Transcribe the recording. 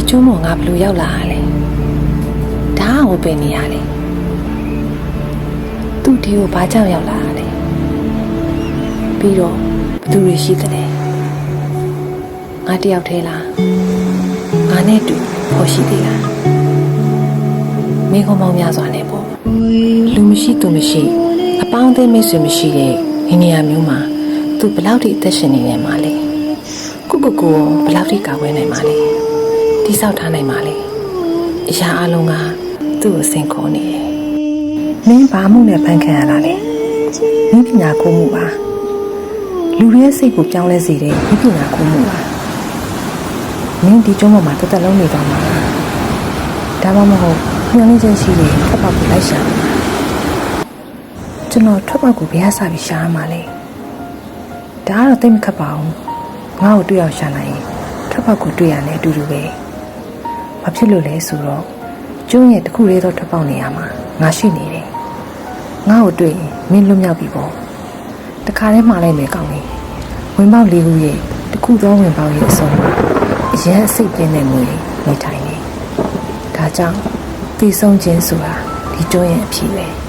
ဒီကျွန်းပေါ်ငါဘယ်လိုရောက်လာရလဲဒါကဟိုပင်နေရလေသူ့ဒီကိုဘာကြောင့်ရောက်လာရလဲပြီးတော့ဘယ်သူတွေရှိသလဲငါတယောက်တည်းလားငါနဲ့အတူဖို့ရှိသေးလားမိခုံမောင်များစွာနဲ့ပေါ့လူမရှိသူမရှိအပေါင်းအသင်းမိတ်ဆွေမရှိတဲ့ဒီနေရာမျိုးမှာသူဘယ်လောက်ထိအသက်ရှင်နေနေမှာလဲကိုကိုကိုဘယ်လောက်ထိကာဝယ်နိုင်မှာလဲ တိဆောက်ထားနိုင်မှာလဲအရာအလုံးကသူ့ကိုစင်ခေါ်နေတယ်မင်းဘာမှုနဲ့ဖန်ခံရတာလဲမိပညာကိုမှုပါလူတွေရဲ့စိတ်ကိုပြောင်းလဲစေတဲ့မိပညာကိုမှုပါမင်းဒီကျုံးပေါ်မှာတစ်သက်လုံးနေသွားမှာလားဒါမှမဟုတ်ညှို့နှင်းချက်ရှိတဲ့ဖက်ပေါက်ကိုလိုက်ရှာမှာလားကျွန်တော်ထွက်ပေါက်ကိုဘယ်ဟာစပြီးရှာရမှာလဲဒါကတော့သိပ်မခက်ပါဘူးငါ့ကိုတွေ့အောင်ရှာနိုင်ရင်ထွက်ပေါက်ကိုတွေ့ရတယ်အတူတူပဲ ဘာဖြစ်လို့လဲဆိုတော့ကျုံးရဲ့တစ်ခုလေးတော့ထွက်ပေါက်နေရမှာငါရှိနေတယ်ငါ့ကိုတွေ့ရင်မင်းလွတ်မြောက်ပြီပေါ့တခါတည်းမှားလိုက်မယ်ကောင်းလေဝင်ပေါက်လေးခုရဲ့တစ်ခုသောဝင်ပေါက်ရဲ့အစုံမှာအရင်အစိတ်ပြင်းတဲ့ငွေနေထိုင်နေဒါကြောင့်တည်ဆုံးခြင်းဆိုတာဒီကျုံးရဲ့အဖြစ်ပဲ